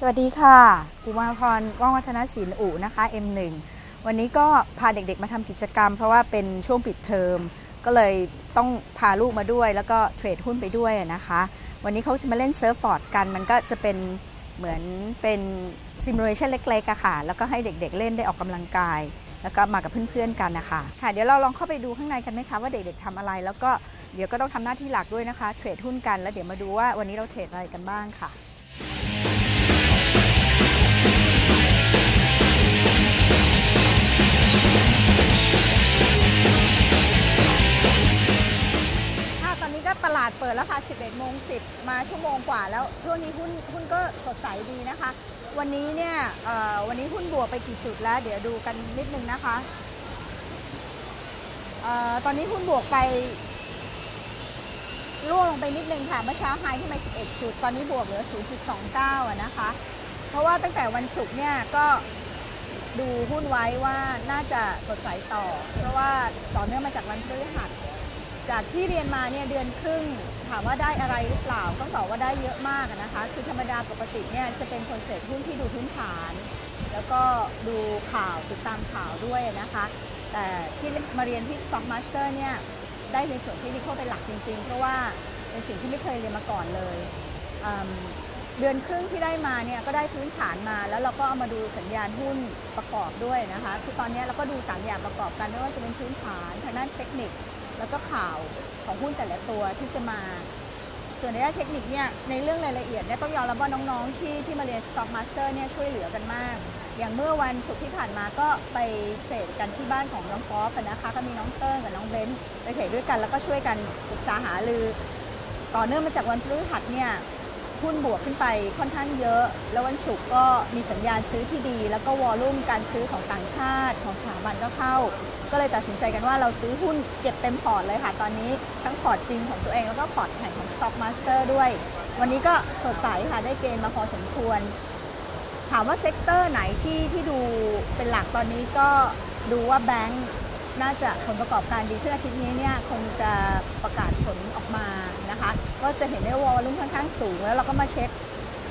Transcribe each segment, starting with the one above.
สวัสดีค่ะอุมาพรว่องวัฒนศิลป์อู่นะคะ M1 วันนี้ก็พาเด็กๆ มาทำกิจกรรม เพราะว่าเป็นช่วงปิดเทอม ก็เลยต้องพาลูกมาด้วย แล้วก็เทรดหุ้นไปด้วยนะคะ วันนี้เขาจะมาเล่นเซิร์ฟบอร์ดกัน มันก็จะเป็นเหมือนเป็นซิมูเลชันเล็กๆอะค่ะ แล้วก็ให้เด็กๆ เล่นได้ออกกำลังกาย แล้วก็มากับเพื่อนๆกันนะคะค่ะเดี๋ยวเราลองเข้าไปดูข้างในกันไหมคะว่าเด็กๆทำอะไร แล้วก็เดี๋ยวก็ต้องทำหน้าที่หลักด้วยนะคะเทรดหุ้นกันแล้วเดี๋ยวมาดูว่าวันนี้เราเทรดอะไรกันบ้างค่ะ ตลาดเปิดแล้วค่ะ 11 โมง 10 มาชั่วโมงกว่าแล้ว ช่วงนี้หุ้นหุ้นก็สดใสดีนะคะ วันนี้เนี่ยวันนี้หุ้นบวกไปกี่จุดแล้ว เดี๋ยวดูกันนิดนึงนะคะออตอนนี้หุ้นบวกไปร่วงลงไปนิดนึงค่ะ เมื่อเช้าไฮที่มา11 จุด ตอนนี้บวกเหลือ 0.29 นะคะ เพราะว่าตั้งแต่วันศุกร์เนี่ยก็ดูหุ้นไว้ว่าน่าจะสดใสต่อ เพราะว่าต่อเนื่องมาจากวันพฤหัส จากที่เรียนมาเนี่ยเดือนครึ่ง ถามว่าได้อะไรหรือเปล่าต้องตอบว่าได้เยอะมากนะคะ คือธรรมดาปกติเนี่ยจะเป็นคนเทรดหุ้นที่ดูพื้นฐาน แล้วก็ดูข่าวติดตามข่าวด้วยนะคะ แต่ที่มาเรียนที่ Stock Master เนี่ยได้ในส่วนที่นิโคเป็นหลักจริง ๆ เพราะว่าเป็นสิ่งที่ไม่เคยเรียนมาก่อนเลยอืมเดือนครึ่งที่ได้มาเนี่ยก็ได้พื้นฐานมา แล้วเราก็เอามาดูสัญญาณหุ้นประกอบด้วยนะคะ คือตอนนี้เราก็ดูสามอย่างประกอบกันไม่ว่าจะเป็นพื้นฐานทางด้านเทคนิค แล้วก็ข่าวของหุ้นแต่ละตัวที่จะมา ส่วนในด้านเทคนิคเนี่ยในเรื่องรายละเอียดเนี่ยต้องยอมรับว่าน้องๆที่ที่มาเรียน Stock Master เนี่ยช่วยเหลือกันมาก อย่างเมื่อวันศุกร์ที่ผ่านมาก็ไปเทรดกันที่บ้านของน้องกอล์ฟอะนะคะก็มีน้องเติ้งกับน้องเบนซ์ไปเทรดด้วยกันแล้วก็ช่วยกันปรึกษาหารือ ต่อเนื่องมาจากวันพฤหัสเนี่ย หุ้นบวกขึ้นไปค่อนข้างเยอะ แล้ววันศุกร์ก็มีสัญญาณซื้อที่ดี แล้วก็วอลลุ่มการซื้อของต่างชาติของสถาบันก็เข้า ก็เลยตัดสินใจกันว่าเราซื้อหุ้นเก็บเต็มพอร์ตเลยค่ะ ตอนนี้ทั้งพอร์ตจริงของตัวเองแล้วก็พอร์ตแข่งของ Stock Master ด้วย วันนี้ก็สดใสค่ะได้เกณฑ์มาพอสมควร ถามว่าเซกเตอร์ไหนที่ที่ดูเป็นหลักตอนนี้ก็ดูว่าแบงค์ น่าจะผลประกอบการดีซึ่งอาทิตย์นี้เนี่ยคงจะประกาศผลออกมานะคะ ก็จะเห็นได้วอลลุ่มค่อนข้างสูง แล้วเราก็มาเช็ค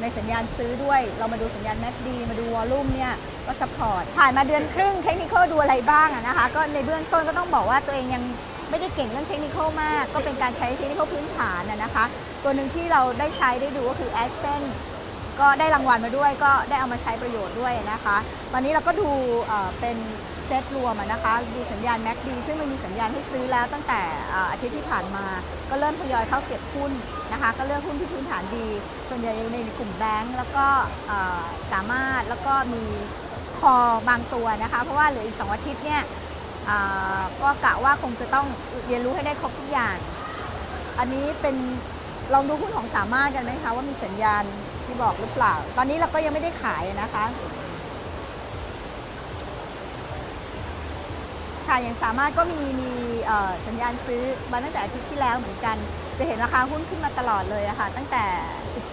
ในสัญญาณซื้อด้วย เรามาดูสัญญาณแม c ดีมาดูวอลลุ่มเนี่ยก็สปอร์ตผ่านมาเดือนครึ่งเทคนิคดูอะไรบ้างนะคะ ก็ในเบื้องต้นก็ต้องบอกว่าตัวเองยังไม่ได้เก่งเรื่องเทคนิคมาก ก็เป็นการใช้เทคนิคพื้นฐานนะคะ ตัวหนึ่งที่เราได้ใช้ได้ดูก็คือ a s p e n ก็ได้รางวัลมาด้วย ก็ได้เอามาใช้ประโยชน์ด้วยนะคะ ตอนนี้เราก็ดูเป็น เซตรวมนะคะดูสัญญาณ MACD ซึ่งมันมีสัญญาณให้ซื้อแล้วตั้งแต่อาทิตย์ที่ผ่านมา ก็เริ่มทยอยเข้าเก็บหุ้นนะคะก็เลือกหุ้นที่พื้นฐานดี ส่วนใหญ่ในกลุ่มแบงก์แล้วก็สามารถแล้วก็มีคอบางตัวนะคะเพราะว่าเหลืออีก2องอาทิตย์เนี่ยก็กะว่าคงจะต้องเรียนรู้ให้ได้ครบทุกอย่าง อันนี้เป็นลองดูหุ้นของสามารถกันไหมคะว่ามีสัญญาณที่บอกหรือเปล่า ตอนนี้เราก็ยังไม่ได้ขายนะคะ ค่ะอย่างสามารถก็มีมีสัญญาณซื้อมาตั้งแต่อาทิตย์ที่แล้วเหมือนกัน จะเห็นราคาหุ้นขึ้นมาตลอดเลยอะค่ะตั้งแต่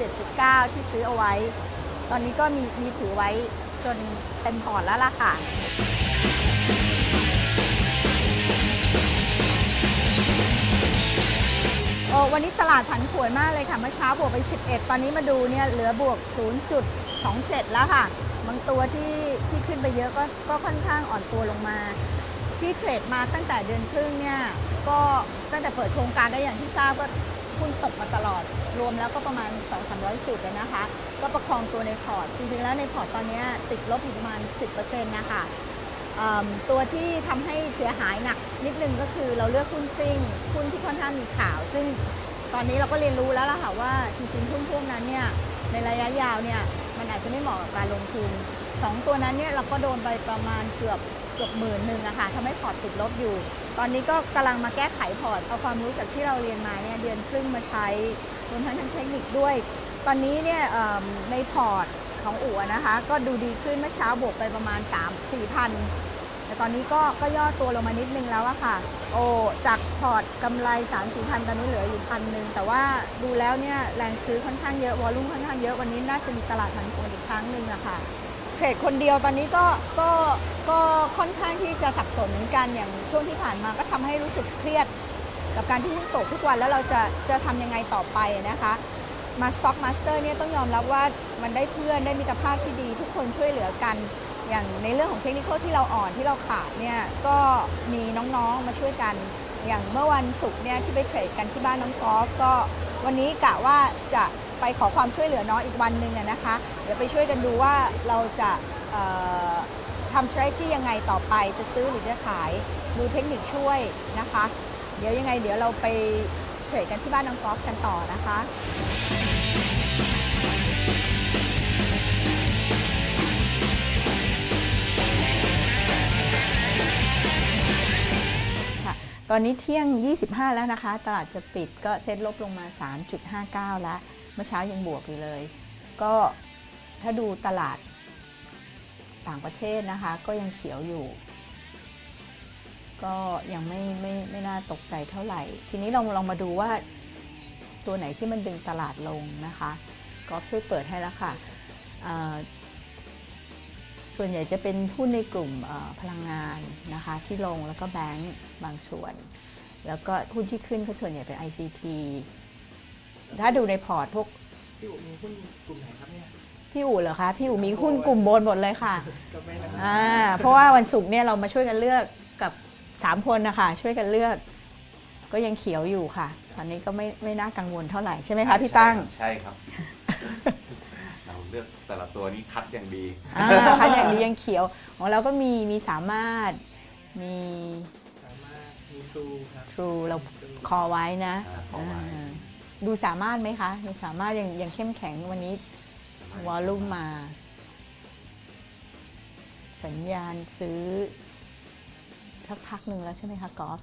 17.9 ที่ซื้อเอาไว้ ตอนนี้ก็มีมีถือไว้จนเต็มพอร์ตแล้วล่ะค่ะโอ้วันนี้ตลาดผันผวนมากเลยค่ะ เมื่อเช้าบวกไป 11 ตอนนี้มาดูเนี่ยเหลือบวก 0.27 แล้วค่ะ บางตัวที่ที่ขึ้นไปเยอะก็ก็ค่อนข้างอ่อนตัวลงมา ที่เทรดมาตั้งแต่เดือนครึ่งเนี่ยก็ตั้งแต่เปิดโครงการได้อย่างที่ทราบก็หุ้นตกมาตลอด รวมแล้วก็ประมาณ 2-300 จุดเลยนะคะ ก็ประคองตัวในพอร์ต จริงๆ แล้วในพอร์ตตอนนี้ติดลบอยู่ประมาณ 10%นะคะตัวที่ทำให้เสียหายหนักนิดนึงก็คือเราเลือกหุ้นซิ่งหุ้นที่ค่อนข้างมีข่าว ซึ่งตอนนี้เราก็เรียนรู้แล้วล่ะค่ะว่าจริงๆหุ้นพวกนั้นเนี่ยในระยะยาวเนี่ยมันอาจจะไม่เหมาะกับการลงทุนสองตัวนั้นเนี่ยเราก็โดนไปประมาณเกือบ เกือบหมื่นหนึ่งอะค่ะทำให้พอร์ตติดลบอยู่ ตอนนี้ก็กำลังมาแก้ไขพอร์ต เอาความรู้จากที่เราเรียนมาเนี่ยเดือนครึ่งมาใช้รวมทั้งทางเทคนิคด้วย ตอนนี้เนี่ยในพอร์ตของอู่นะคะ ก็ดูดีขึ้นเมื่อเช้าบวกไปประมาณ 3 4พันแต่ตอนนี้ก็ก็ย่อตัวลงมานิดนึงแล้วอะค่ะ โอ้จากพอร์ตกำไร 3 4พันตอนนี้เหลืออยู่พันหนึ่งแต่ว่าดูแล้วเนี่ยแรงซื้อค่อนข้างเยอะวอลลุ่มค่อนข้างเยอะวันนี้น่าจะมีตลาดผันผวนอีกครั้งหนึ่งอะค่ะ เทรดคนเดียวตอนนี้ก็ก็ก็ค่อนข้างที่จะสับสนเหมือนกันอย่างช่วงที่ผ่านมาก็ทำให้รู้สึกเครียด กับการที่หุ้นตกทุกวันแล้วเราจะจะทำยังไงต่อไปนะคะมาสต็อกมาสเตอร์เนี่ยต้องยอมรับว่ามันได้เพื่อนได้มิตรภาพที่ดี ทุกคนช่วยเหลือกันอย่างในเรื่องของเทคนิคที่เราอ่อนที่เราขาดเนี่ยก็มีน้องๆมาช่วยกันอย่างเมื่อวันศุกร์เนี่ยที่ไปเทรดกันที่บ้านน้องกอล์ฟก็วันนี้กะว่าจะไปขอความช่วยเหลือน้องอีกวันหนึ่งอะนะคะ เดี๋ยวไปช่วยกันดูว่าเราจะทำ strategy ยังไงต่อไปจะซื้อหรือจะขายดูเทคนิคช่วยนะคะ เดี๋ยวยังไงเดี๋ยวเราไปเทรดกันที่บ้านน้องกอล์ฟกันต่อนะคะค่ะตอนนี้เที่ยง 25 แล้วนะคะ ตลาดจะปิดก็เซ็ตลบลงมา 3.59 แล้ว เมื่อเช้ายังบวกอยู่เลย ก็ ถ้าดูตลาดต่างประเทศนะคะ ก็ยังเขียวอยู่ ก็ยังไม่ไม่ไม่น่าตกใจเท่าไหร่ ทีนี้เราลองมาดูว่าตัวไหนที่มันดึงตลาดลงนะคะก็ช่วยเปิดให้แล้วค่ะ ส่วนใหญ่จะเป็นหุ้นในกลุ่มพลังงานนะคะที่ลงแล้วก็แบงก์บางส่วน แล้วก็หุ้นที่ขึ้นก็ส่วนใหญ่เป็น ICT ถ้าดูในพอร์ตพวก พี่อุ๋มีหุ้นกลุ่มไหนครับเนี่ย พี่อู๋เหรอคะพี่อู๋มีหุ้นกลุ่มบนหมดเลยค่ะก็ไม่นะอ่าเพราะว่าวันศุกร์เนี่ยเรามาช่วยกันเลือกกับ3คนนะคะช่วยกันเลือก ก็ยังเขียวอยู่ค่ะ ตอนนี้ก็ไม่ไม่น่ากังวลเท่าไหร่ใช่ไหมคะพี่ตั้งใช่ครับ เราเลือกแต่ละตัวนี้คัดอย่างดีอ่าค่ะอย่างนี้ยังเขียว ของเราก็มีมีสามารถมีสามารถมีครูครับ True เราคอไว้นะอ่าคอไว้าดูสามารถไหมคะดูสามารถยังยังเข้มแข็งวันนี้ วอลลุ่มมา สัญญาณซื้อสักพักหนึ่งแล้วใช่ไหมคะกอล์ฟ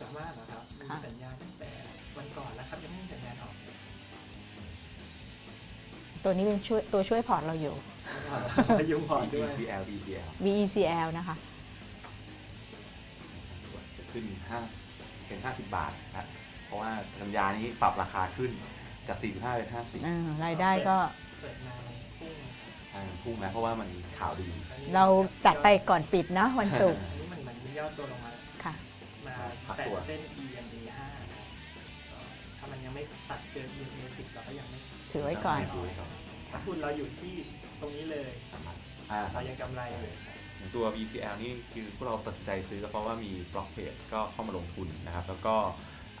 สามารถนะครับมีค่ะสัญญาณตั้งแต่วันก่อนแล้วครับยังไม่มีสัญญาณออกเลยตัวนี้เป็นช่วยตัวช่วยพอร์ตเราอยู่พยุงพอร์ตด้วย ECL ECL VECL นะคะ จะขึ้น5เป็น50 บาทนะครับเพราะว่าสัญญานี้ปรับราคาขึ้นจาก 45 เป็น 50 อ่ารายได้ก็ เปิดมาพุ่งนะครับใช่พุ่งแล้วเพราะว่ามันข่าวดีอันนี้เราจัดไปก่อนปิดเนอะวันศุกร์อันนี้มันเหมือนมียอดตัวลงมา ค่ะ มาพักแตะตัวเส้น EMA 5นะครับก็ถ้ามันยังไม่ตัดเกิน EMA 10เราก็ยังไม่ถือไว้ก่อน ถืไว้ก่อนถ้าทุนเราอยู่ที่ตรงนี้เลยอ่าครัเราบ ยังกำไรอยู่ครับอย่างตัว VCL นี่คือพวกเราตัดสินใจซื้อก็เพราะว่ามีบล็อกเพจก็เข้ามาลงทุนนะครับ แล้วก็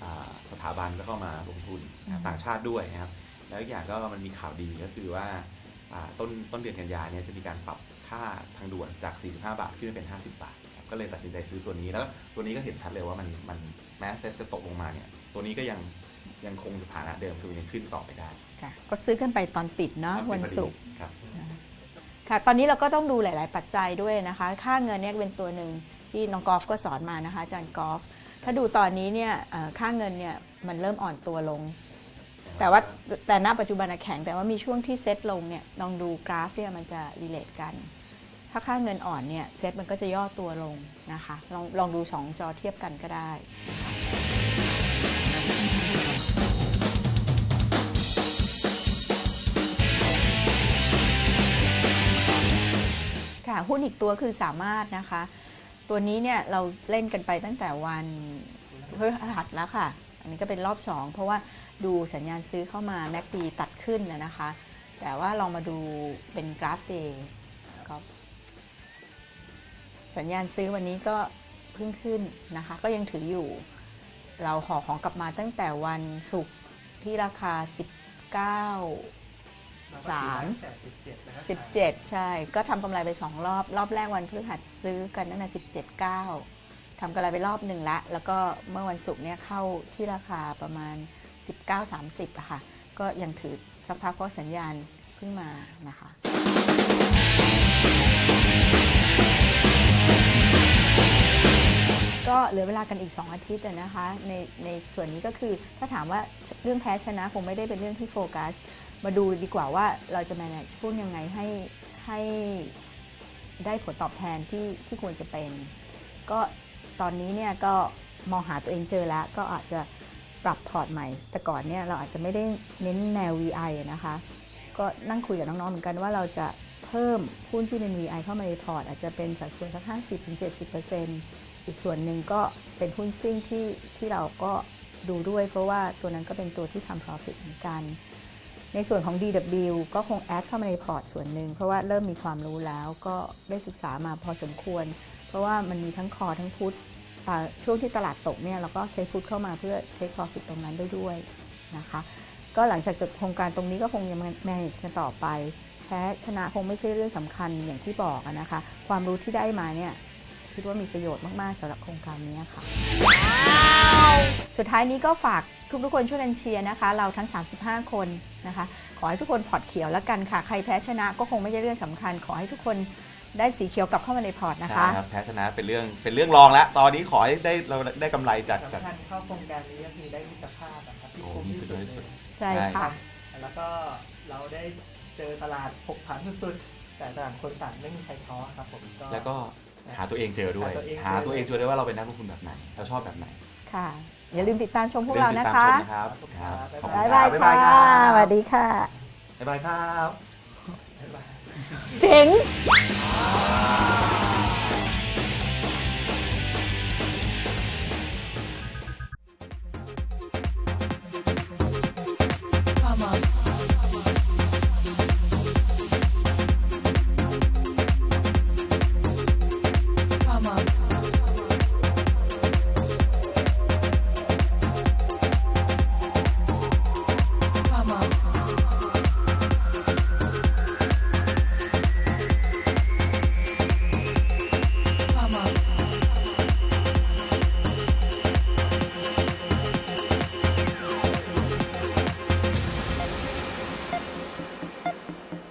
อ่าสถาบันก็เข้ามาลงทุนนะครับอืม ต่างชาติด้วยนะครับ แล้วอีกอย่างก็มันมีข่าวดีก็คือว่าอ่าต้นต้นเดือนกันยาเนี่ยจะมีการปรับค่าทางด่วนจาก 45 บาทขึ้นเป็น 50 บาทครับก็เลยตัดสินใจซื้อตัวนี้แล้วตัวนี้ก็เห็นชัดเลยว่ามันมันแม้เซ็ตจะตกลงมาเนี่ยตัวนี้ก็ยังยังคงสถานะเดิมคือยังขึ้นต่อไปได้ค่ะก็ซื้อกันไปตอนปิดเนาะครับวันศุกร์ครับค่ะตอนนี้เราก็ต้องดูหลาย ๆ ปัจจัยด้วยนะคะ ค่าเงินเนี่ยเป็นตัวหนึ่งที่น้องกอล์ฟก็สอนมานะคะอาจารย์กอล์ฟถ้าดูตอนนี้เนี่ยเอ่อค่าเงินเนี่ยมันเริ่มอ่อนตัวลง แต่ว่าแต่ณปัจจุบันแข็ง แต่ว่ามีช่วงที่เซ็ตลงเนี่ยลองดูกราฟเนี่ยมันจะรีเลทกัน ถ้าค่าเงินอ่อนเนี่ยเซ็ตมันก็จะย่อตัวลงนะคะลองลองดู 2 จอเทียบกันก็ได้ค่ะหุ้นอีกตัวคือสามารถนะคะ ตัวนี้เนี่ยเราเล่นกันไปตั้งแต่วันพฤหัสแล้วค่ะ อันนี้ก็เป็นรอบ 2 เพราะว่า ดูสัญญาณซื้อเข้ามาแม็กดีตัดขึ้นนะคะ แต่ว่าลองมาดูเป็นกราฟเดย์ก็สัญญาณซื้อวันนี้ก็เพิ่งขึ้นนะคะ ก็ยังถืออยู่ เราห่อของกลับมาตั้งแต่วันศุกร์ที่ราคา 19เราสามถือตั้งแต่17แล้วก็ขาย17ใช่ ก็ทำกำไรไป2รอบ รอบแรกวันพฤหัสซื้อกันตั้งแต่17 9ทำกำไรไปรอบหนึ่งละ แล้วก็เมื่อวันศุกร์เนี่ยเข้าที่ราคาประมาณ 19 30อะค่ะ ก็ยังถือสักพักเพราะสัญญาณเพิ่งมานะคะก็เหลือเวลากันอีก 2 อาทิตย์นะคะ ในในส่วนนี้ก็คือถ้าถามว่าเรื่องแพ้ชนะคงไม่ได้เป็นเรื่องที่โฟกัส มาดูดีกว่าว่าเราจะ manage หุ้นยังไงให้ให้ได้ผลตอบแทนที่ที่ควรจะเป็น ก็ตอนนี้เนี่ยก็มองหาตัวเองเจอแล้วก็อาจจะ ปรับพอร์ตใหม่ แต่ก่อนเนี่ยเราอาจจะไม่ได้เน้นแนว VI อนะคะ ก็นั่งคุยกับน้องๆเหมือนกันว่าเราจะเพิ่มหุ้นที่เป็น VI เข้ามาในพอร์ต อาจจะเป็นสัดส่วนสัก 50-70%อีกส่วนหนึ่งก็เป็นหุ้นซิ่งที่ที่เราก็ดูด้วย เพราะว่าตัวนั้นก็เป็นตัวที่ทำ profit เหมือนกัน ในส่วนของ DW ก็คงแอดเข้ามาในพอร์ตส่วนหนึ่งเพราะว่าเริ่มมีความรู้แล้วก็ได้ศึกษามาพอสมควร เพราะว่ามันมีทั้งคอทั้งพุท ช่วงที่ตลาดตกเนี่ยเราก็ใช้พุทเข้ามาเพื่อเทค profit ตรงนั้นได้ด้วยนะคะ ก็หลังจากจบโครงการตรงนี้ก็คงยัง manage กันต่อไปแพ้ชนะคงไม่ใช่เรื่องสำคัญอย่างที่บอกนะคะ ความรู้ที่ได้มาเนี่ยคิดว่ามีประโยชน์มาก ๆสำหรับโครงการนี้ค่ะ สุดท้ายนี้ก็ฝากทุกๆคนช่วยกันเชียร์นะคะ เราทั้ง 35 คนนะคะ ขอให้ทุกคนพอร์ตเขียวแล้วกันค่ะ ใครแพ้ชนะก็คงไม่ใช่เรื่องสำคัญ ขอให้ทุกคน ได้สีเขียวกลับเข้ามาในพอร์ตนะคะ ใช่ครับแพ้ชนะเป็นเรื่องเป็นเรื่องรองแล้ว ตอนนี้ขอให้ได้เราได้กำไรจากจาก สำคัญเข้าโครงการนี้ก็คือได้มิตรภาพอะครับที่โอ้คุ้มมีที่สุสุดดที่สุด เลยใช่ค่ะ แล้วก็เราได้เจอตลาดผกผันสุดๆแต่ต่างคนต่างไม่มีใครท้อครับผมก็ แล้วก็หาตัวเองเจอด้วย หาตัวเองเจอหาตัวเองเจอด้วยว่าเราเป็นนักลงทุนแบบไหนเราชอบแบบไหนค่ะ อย่าลืมติดตามชมพวกเราอย่ลืมนะติดตามคะชมนะครับครับขอบคุณบ๊ายครับบายค่ะสวัสดีค่ะ บ๊ายบายครับ บ๊ายบาย เจ๋ง